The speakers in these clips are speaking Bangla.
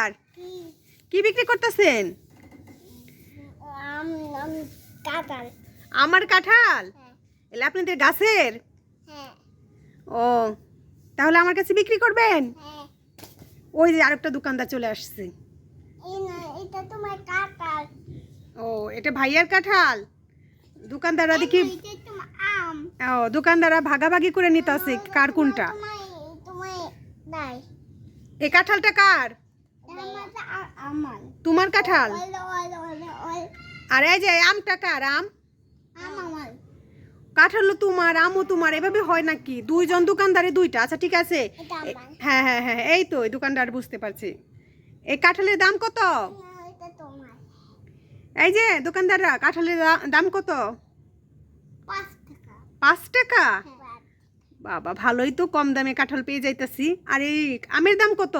ব্যাপার কি বিক্রি করতেছেন? আমি আমি কাটাল আমার কাঁঠাল? হ্যাঁ। এলে আপনাদের গাছের? হ্যাঁ। ও তাহলে আমার কাছে বিক্রি করবেন? হ্যাঁ। ওই যে আরেকটা দোকানদার চলে আসছে। ও এটা ভাইয়ার কাঁঠাল? দোকানদাররা দেখি ও দোকানদাররা ভাগাভাগি করে নিতে আছে কার কোনটা? এই কাঁঠালটা কার? তোমার কাঁঠাল? আর এই যে আমটা কার আম? কাঁঠালও তোমার আমও তোমার এভাবে হয় নাকি? দুইজন দোকানদারে দুইটা? আচ্ছা ঠিক আছে। হ্যাঁ হ্যাঁ হ্যাঁ এই তো এই দোকানদার বুঝতে পারছি। এই কাঁঠালের দাম কত? এই যে দোকানদাররা কাঁঠালের দাম কত? পাঁচ টাকা? হ্যাঁ। বাবা ভালোই তো কম দামে কাঁঠাল পেয়ে যাইতাছি। আর এই আমের দাম কত?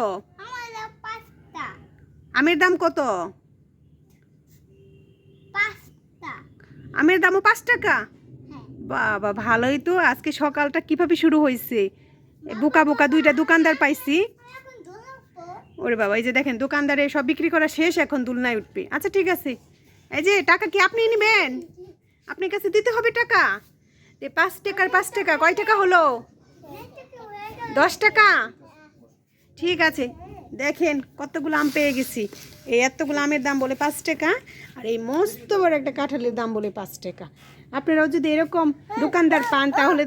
আমের দাম কত? আমের দামও পাঁচ টাকা? হ্যাঁ। বাবা ভালোই তো। আজকে সকালটা কীভাবে শুরু হয়েছে? বোকা বোকা দুইটা দোকানদার পাইছি। ওরে বাবা এই যে দেখেন দোকানদারে সব বিক্রি করা শেষ এখন দুলনায় উঠবে। আচ্ছা ঠিক আছে। এই যে টাকা কি আপনি নেবেন? আপনার কাছে দিতে হবে টাকা? এ পাঁচ টাকার পাঁচ টাকা কয় টাকা হলো? দশ টাকা? ঠিক আছে। দেখেন কতগুলো আম পেয়ে গেছি। এই এতগুলো আমের দাম বলে পাঁচ টাকা আর এই মস্ত বড় একটা কাঁঠালের দাম বলে পাঁচ টাকা। আপনারাও যদি এরকম দোকানদার পান, তাহলে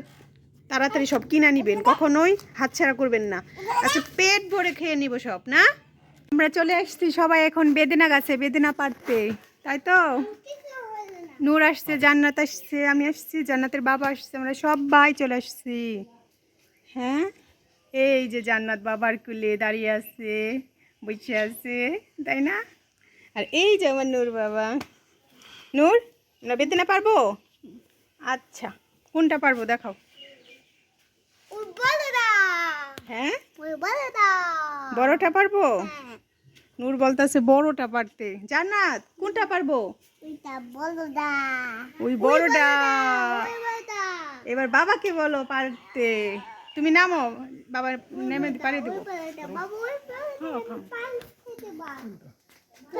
তাড়াতাড়ি সব কিনা নিবেন। কখনোই হাতছাড়া করবেন না। আচ্ছা পেট ভরে খেয়ে নিব সব, না? আমরা চলে আসছি সবাই এখন বেদেনা গাছে, বেদেনা পারতে তাই তো? নূর আসছে, জান্নাত আসছে, আমি আসছি, জান্নাতের বাবা আসছে, আমরা সবাই চলে আসছি। হ্যাঁ? এই যে জান্নাত বাবার কুলে দাঁড়িয়ে আছে বসে আছে তাই না? আর এই যে আমার নূর বাবা। নূর না বেদেনা পারব? আচ্ছা কোনটা পারব দেখাও। না হ্যাঁ? না বড়টা পারব? হ্যাঁ, নূর বলতেছে বড়টা পারতে। জান্নাত কোনটা পারব? না ওই বড়টা। না এবার বাবাকে বলো পারতে। তুমি নামো বাবা নেমে পারে দেবো।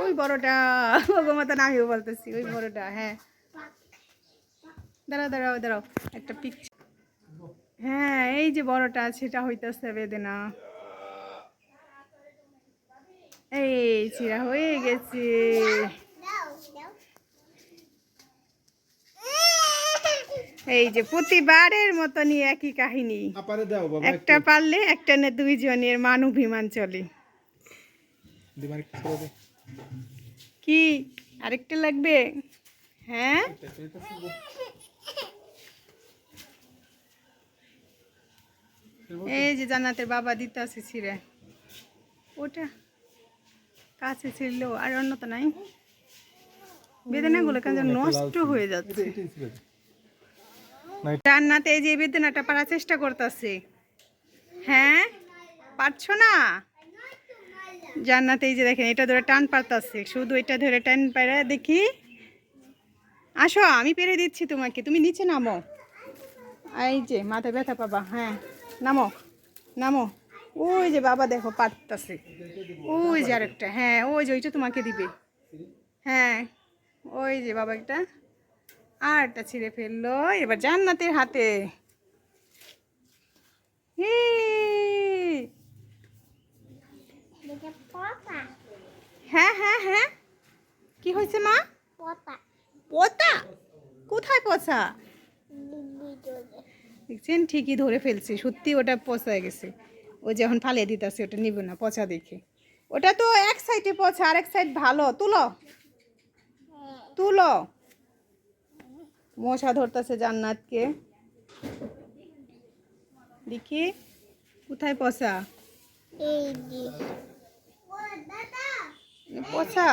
ওই বড়টা, ওগো মতন আমিও বলতেছি, ওই বড়টা হ্যাঁ। দাঁড়াও দাঁড়াও দাঁড়াও, একটা পিকচার হ্যাঁ এই যে বড়টা, সেটা হইতেছে বেদনা। এই, চিরা হয়ে গেছে। এই যে প্রতিবারের মতনই একই কাহিনী। একটা পারলে একটা না দুইজনের মান অভিমান চলে কি? আরেকটা লাগবে? হ্যাঁ? এই যে জান্নাতের বাবা দিতে আছে ছিঁড়ে। ওটা কাছে ছিল আর অন্য তো নাই। বেদনাগুলো কেন নষ্ট হয়ে যাচ্ছে। জান্নাত এই যে বেদনাটা পারার চেষ্টা করতেছে। হ্যাঁ? পারছ না? জান্নাত এই যে দেখেন, এটা ধরে টান পারতাছে শুধু এটা ধরে টান পারা দেখি। আসো, আমি পেরে দিচ্ছি তোমাকে। তুমি নিচে নামো। এই যে, মাথা ব্যথা পাবা হ্যাঁ। নামো নামো। ওই যে বাবা দেখো পারতাছে ওই যে আরেকটা হ্যাঁ ওই যে ওইটা তোমাকে দিবে। হ্যাঁ ওই যে বাবা একটা আরটা ছিঁড়ে ফেলল, এবার জান্নাতের হাতে! হ্যাঁ হ্যাঁ হ্যাঁ। কি হয়েছে মা? পোতা কোথায় পচা? দেখছেন? ঠিকই ধরে ফেলছি। সত্যি ওটা পচা গেছে। ও যখন ফালিয়ে দিতেছে, ওটা নিব না, পচা দেখে। ওটা তো এক সাইডে পচা আর এক সাইড ভালো। তুলো। তুলো। মশা ধরতেছে জান্নাতকে। দেখি কোথায় পচা? পচা?